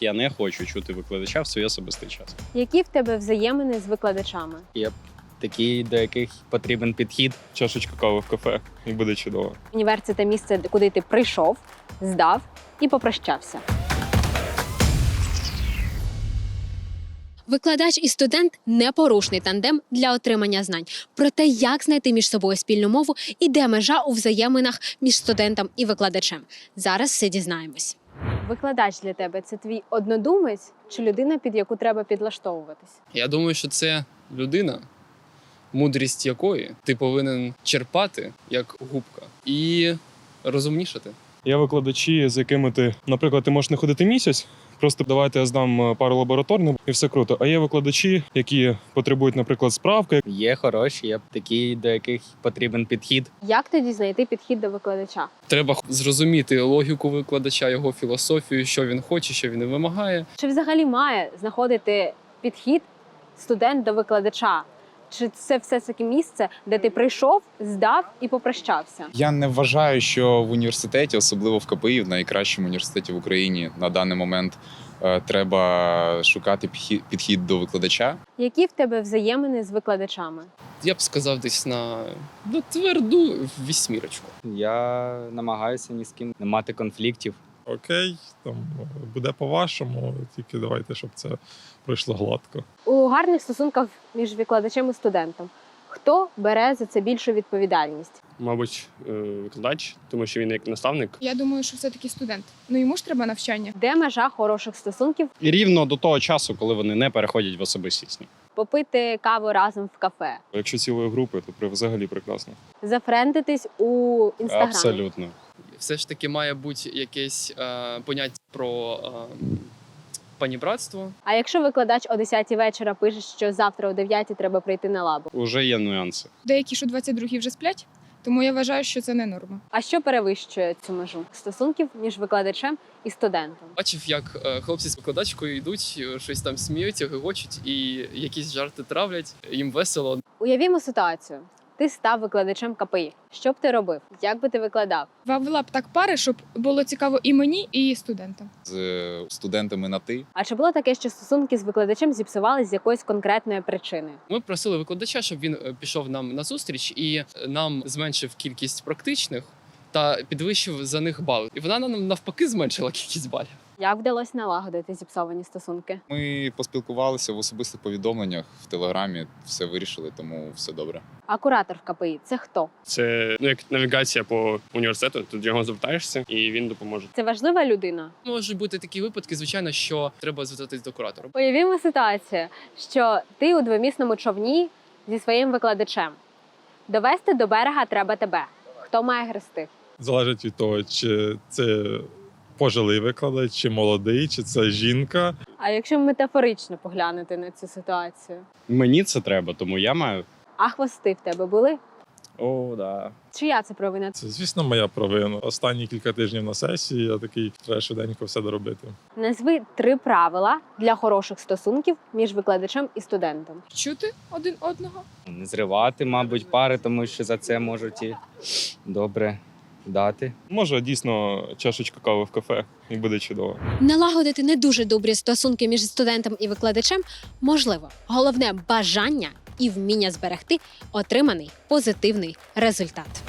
Я не хочу чути викладача в свій особистий час. Які в тебе взаємини з викладачами? Є такі, до яких потрібен підхід. чашечка кави в кафе, і буде чудово. Універ це те місце, куди ти прийшов, здав і попрощався. Викладач і студент непорушний тандем для отримання знань. Про те, як знайти між собою спільну мову і де межа у взаєминах між студентом і викладачем. Зараз все дізнаємось. Викладач для тебе це твій однодумець чи людина, під яку треба підлаштовуватись? Я думаю, що це людина, мудрість якої ти повинен черпати як губка і розумнішати. Є викладачі, з якими ти, наприклад, ти можеш не ходити місяць. Просто давайте я здам е, пару лабораторних і все круто. А є викладачі, які потребують, наприклад, справки. Є хороші, є такі, до яких потрібен підхід. Як тоді знайти підхід до викладача? Треба зрозуміти логіку викладача, його філософію, що він хоче, що він вимагає. Чи взагалі має знаходити підхід студент до викладача? Чи це все таки місце, де ти прийшов, здав і попрощався? Я не вважаю, що в університеті, особливо в КПІ, в найкращому університеті в Україні на даний момент е, треба шукати підхід- підхід до викладача. Які в тебе взаємини з викладачами? Я б сказав, десь на ну, тверду вісьмірочку. Я намагаюся ні з ким не мати конфліктів. Окей, там буде по-вашому, тільки давайте, щоб це пройшло гладко. У гарних стосунках між викладачем і студентом хто бере за це більшу відповідальність? Мабуть, е, викладач, тому що він як наставник. Я думаю, що все-таки студент. Ну йому ж треба навчання. Де межа хороших стосунків? І рівно до того часу, коли вони не переходять в особистість. Попити каву разом в кафе, Якщо цілої групи, то при- взагалі прекрасно. зафрендитись у інстаграмі. Абсолютно. Все ж таки має бути якесь е, поняття про е, панібратство. А якщо викладач о 10 вечора пише, що завтра о 9 треба прийти на лабу, Уже є нюанси. Деякі ж у 22 вже сплять, тому я вважаю, що це не норма. а що перевищує цю межу стосунків між викладачем і студентом? Бачив, як е, хлопці з викладачкою йдуть, е, щось там сміються, гигочуть і якісь жарти травлять. Їм весело. Уявімо ситуацію. Ти став викладачем КПІ. Що б ти робив? Як би ти викладав? Вела б так пари, щоб було цікаво і мені, і студентам. З е, студентами на ти. А чи було таке, що стосунки з викладачем зіпсувались з якоїсь конкретної причини? Ми просили викладача, щоб він е, пішов нам на зустріч і е, нам зменшив кількість практичних та підвищив за них бали. І вона нам навпаки зменшила кількість балів. Як вдалося налагодити зіпсовані стосунки? Ми поспілкувалися в особистих повідомленнях в телеграмі, все вирішили, тому все добре. А куратор в КПІ це хто? Це ну як навігація по університету. Тут до нього звертаєшся, і він допоможе. Це важлива людина. Можуть бути такі випадки, звичайно, що треба звертатись до куратора. Уявімо ситуацію, що ти у двомісному човні зі своїм викладачем. Довести до берега треба тебе. Хто має грести? Залежить від того, чи це пожилий викладач, чи молодий, чи це жінка. А якщо метафорично поглянути на цю ситуацію? Мені це треба, тому я маю. А хвости в тебе були? О, да. Чия це провина? Це, звісно, моя провина. Останні кілька тижнів на сесії я такий треба швиденько все доробити. Назви три правила для хороших стосунків між викладачем і студентом. Чути один одного. Не зривати, мабуть, пари, тому що за це можуть і добре дати. Може, дійсно, чашечка кави в кафе, і буде чудово. Налагодити не дуже добрі стосунки між студентом і викладачем можливо. Головне бажання і вміння зберегти отриманий позитивний результат.